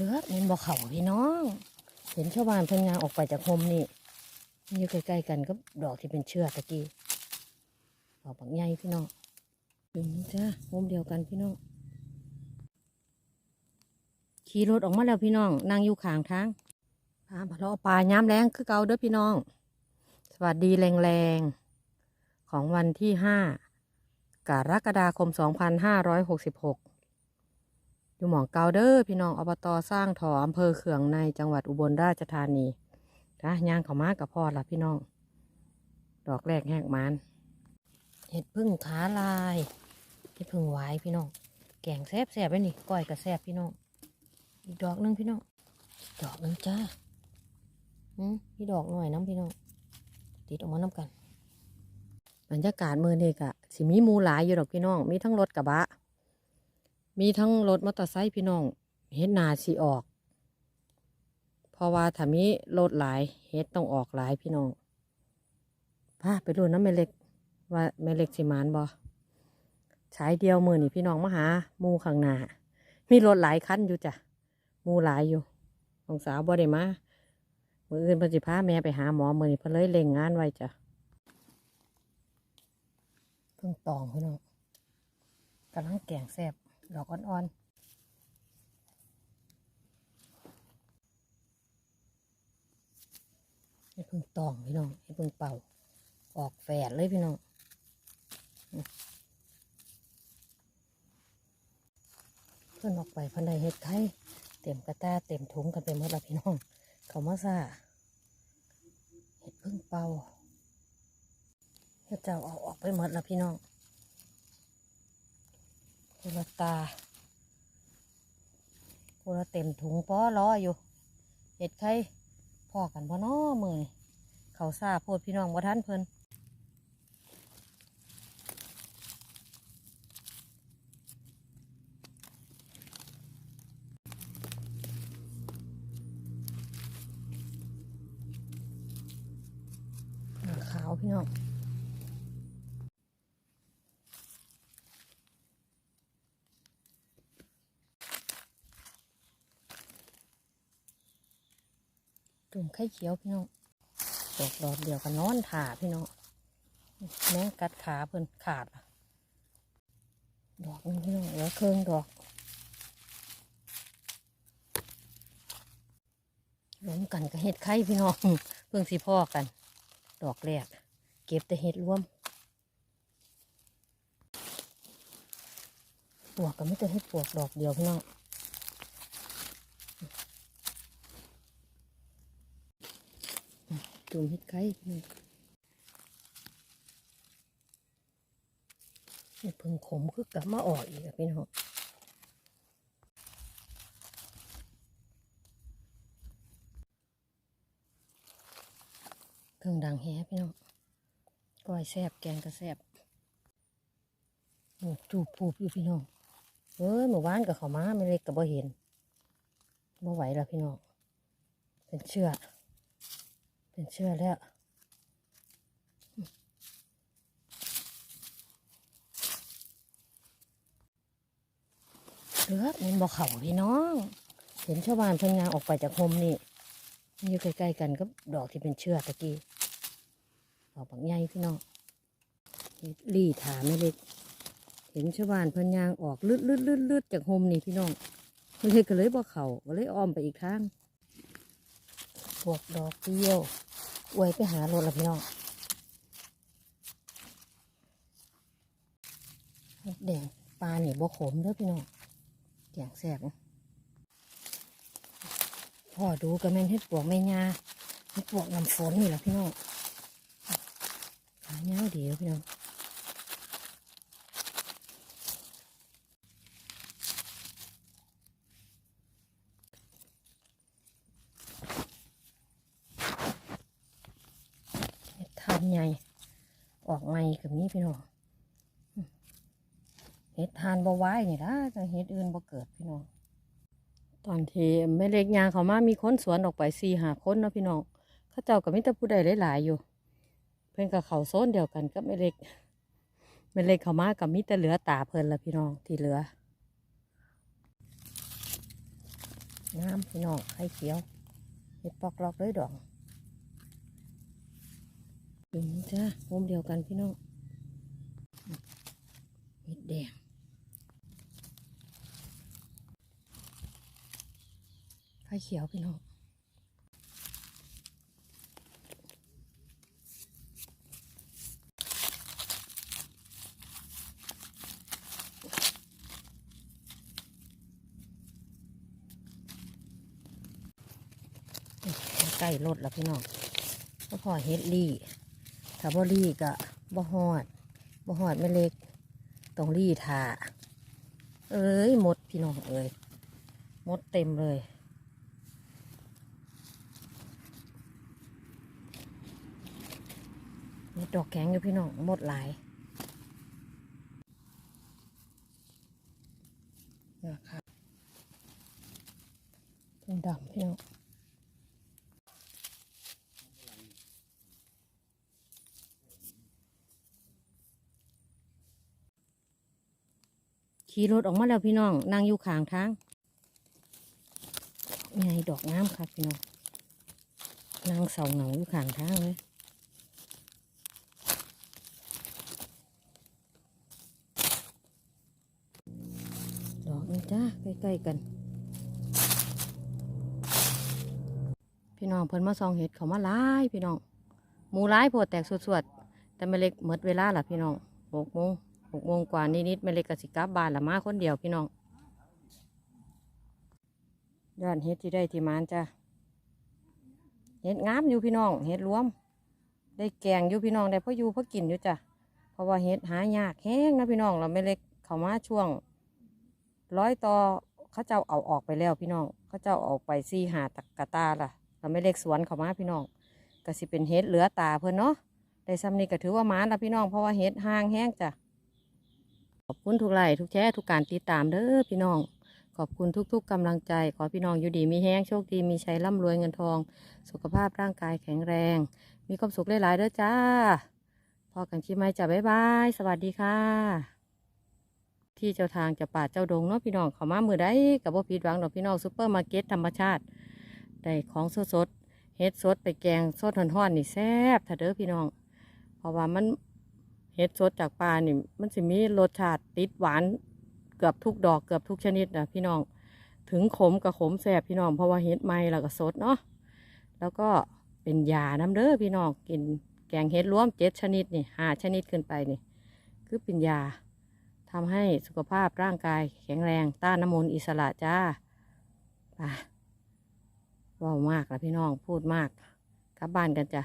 เลือดเห็นบ่อเขาพี่น้อง เห็นชาวบ้านพนงานออกไปจากโฮมนี่มันอยู่ใกล้ๆกันกับดอกที่เป็นเชือกตะกี้ดอกบางใหญ่พี่น้องอยู่นี่จ้าโฮมเดียวกันพี่น้องขี่รถออกมาแล้วพี่น้องนั่งอยู่ข้างทางพาพะเลาะปลาย้ำแรงคือเก่าเด้อพี่น้อง สวัสดีแรงๆ ของวันที่ห้ากรกฎาคม 2566 อยู่หมองเกาเด้อพี่น้องอบตสร้างถออำเภอเขืองในจังหวัดอุบลราชธานีนะย่างเขามากับพ่อละพี่น้อง ดอกแรกแหกมันเห็ดพึ่งขาลายเห็ดพึ่งหวายพี่น้อง แกงแซ่บแซ่บไว้นี่ก้อยกับแซ่บพี่น้อง อีกดอกนึงพี่น้องดอกนึงจ้าอืมพี่ดอกหน่อยน้ำพี่น้องติดออกมาน้ำกันบรรยากาศมือนี่กะสิมีมูหลายอยู่ดอกพี่น้อง มีทั้งรถกระบะ มีทั้งรถมอเตอร์ไซค์พี่น้องเฮ็ดนาสิออก เพราะว่าถ้ามีรถหลายเฮ็ดต้องออกหลายพี่น้องพาไปดูน้ำแม่เล็ก ว่าแม่เล็กสิมานบ่ใช้เดียวมือนี่พี่น้องมาหามูข้างหน้ามีรถหลายคันอยู่จ้ะมูหลายอยู่น้องสาวบ่ได้มามืออื่นพิ่นสิพาแม่ไปหาหมอมือนี่เพิ่นเลยเล่งงานไว้จ้ะเพิ่งตองพี่น้องกำลังแกงแซ่บ ดอกอ่อนๆให้เพิ่งตองพี่น้องให้เพิ่งเป่า ออกแฝดเลยพี่น้องเพิ่นออกไปพันใดเฮ็ดไข่เต็มกระตาเต็มถุงกันไปหมดล้วพี่น้อง เขามาซาเฮ็ดเพิ่งเป่าเฮ็ดเจ้าเอาออกไปหมดล้วพี่น้อง กุลตากุลเต็มถุงป้อล้ออยู่ เห็ดไข่พอกันพ่น้อมือเขาซาโพดพี่น้องบ่ทันเพิ่นขาวพี่น้อง ตุ่มไข่เขียวพี่น้องดอกดอกเดียวกันนอนถาพี่น้องแมงกัดขาเพิ่นขาดดอกหนึงพี่น้องเหลือเครื่องดอกรวมกันกับเห็ดไข่พี่น้องเพิ่งสิพ่อกัน ดอกแรก เก็บแต่เห็ดรวมปวกก็ไม่แต่เห็ดปวกดอกเดียวพี่น้อง จุ่มเห็ดไข่พี่น้องเพึ่งขมคือกลับมาออกอีกพี่น้องเครื่องดังแฮพี่น้องก้อยแซบแกงก็แซบโอ้จูบผูบอยู่พี่น้องเอ้ยหมู่บ้านกับเขามาไม่เล็กกับบ่เห็นบ่ไหวแล้วพี่น้องเป็นเชือก เป็นเชื่อแล้วเลือดเห็นบ่อเขาพี่น้อง เห็นชาวบ้านเพิ่นงานออกไปจากโฮมนี่มันอยู่ใกล้ๆกันกับดอกที่เป็นเชือกตะกี้ดอกบางใหญ่พี่น้องรี่ถาไม่เล็ก เห็นชาวบ้านเพิ่นยางออกลืดลืดลืดลืดจากโฮมนี่พี่น้องมันเลยก็เลยบ่เขาก็เลยอ้อมไปอีกทางพวกดอกเปรี้ยว อวยไปหารถละพี่น้องเห็ดแดงปลานี่บ่ขมเด้อพี่น้องแกงแสบพ่อดูกระแม่นเห็ดปวกแม่ยาเห็ดปวกน้ำฝนนี่แหละพี่น้องขาเงาดีเด้อพี่น้อง เห็ดทานใหญ่ ออกใหม่กับนี้พี่น้องเห็ดทานบ่ไหว้นี่ละจังเห็ดอื่นบ่เกิดพี่น้อง ตอนที่แม่เล็กยางเขามามีค้นสวนออกไปสี่หาค้นเนาะพี่น้องเขาเจ้ากับมิตรผู้ใดหลายๆอยู่ เพื่อนกับเขาโซนเดียวกันกับแม่เล็กแม่เล็กเขามากับมิตรเหลือตาเพลินละพี่น้องที่เหลือน้ำพี่น้องไข่เขียวเห็ดปอกลอกเลยดอก ดูจ้ามุมเดียวกันพี่น้องเห็ดแดงไข่เขียวพี่น้องใกล้รถแล้วพี่น้องก็พอเฮ็ดลี่ ถ้าบ่ลี่ก็บ่ฮอดบ่ฮอดไม่เล็กต้องลี่าเอ้ยหมดพี่น้องเอ้ยหมดเต็มเลยมีดอกแข็งอยู่พี่น้องหมดหลายนะครับเป็นดำพี่น้อง ขี่รถออกมาแล้วพี่น้องนั่งอยู่ข้างทางไงดอกน้ำครับพี่น้องนั่งเสาเหงาอยู่ข้างทางเลยดอกนี่จ้าใกล้ๆกัน พี่น้องเพิ่นมาซองเห็ดเขามาลายพี่น้องหมูร้ายโพดแตกสวดๆแต่แม่เล็กหมดเวลาล่ะพี่น้องหกโมง หกโมงกว่านิดๆแม่เล็กกสิกลับบ้านละมาคนเดียวพี่น้องยอดเห็ดที่ได้ที่มานจ้าเห็ดงามอยู่พี่น้องเห็ดรวม ได้แกงอยู่พี่น้องได้พ่ออยู่พ่อกินอยู่จ้ะเพราะว่าเห็ดหายากแห้งนะพี่น้องเราแม่เล็กเขามาช่วง ร้อยต่อเขาเจ้าเอาออกไปแล้วพี่น้องเขาเจ้าเอาไปซี่หาตะกะตาล่ะ เราไม่เล็กสวนเขามาพี่น้องก็สิเป็นเฮ็ดเหลือตาเพื่อนเนาะได้ซ้ำนี้ก็ถือว่ามาละพี่น้องเพราะว่าเฮ็ดห่างแห้งจ้ะ ขอบคุณทุกไลค์ทุกแชร์ทุกการติดตามเด้อพี่น้อง ขอบคุณทุกๆกำลังใจ ขอพี่น้องอยู่ดีมีแห้งโชคดีมีชัยร่ำรวยเงินทอง สุขภาพร่างกายแข็งแรง มีความสุขหลายๆเด้อจ้าพอกันคลิปไหมจ้ะบ๊ายบาย สวัสดีค่ะ ที่เจ้าทางจะป่าเจ้าดงเนาะพี่น้องเขามามือได้กับว่าผิดหวังดอกพี่น้องซูเปอร์มาร์เก็ตธรรมชาติได้ของสดสดๆเฮ็ดสดไปแกงสดห่อนๆนี่แซ่บถ้าเด้อพี่น้อง เพราะว่ามัน เฮ็ดสดจากป่านี่มันสิมีรสชาติติดหวานเกือบทุกดอกเกือบทุกชนิดนะพี่น้อง ถึงขมกับขมแซ่บพี่น้องเพราะว่าเฮ็ดใหม่แล้วก็สดเนาะแล้วก็เป็นยาน้ำเด้อพี่น้องกินแกงเฮ็ดรวมเจ็ดชนิดนี่ห้าชนิดขึ้นไปนี่คือเป็นยาทำให้สุขภาพร่างกายแข็งแรงต้านน้ำมนต์อิสระจ้าไปเว่ามากแล้วพี่น้องพูดมากกลับบ้านกันจ้ะ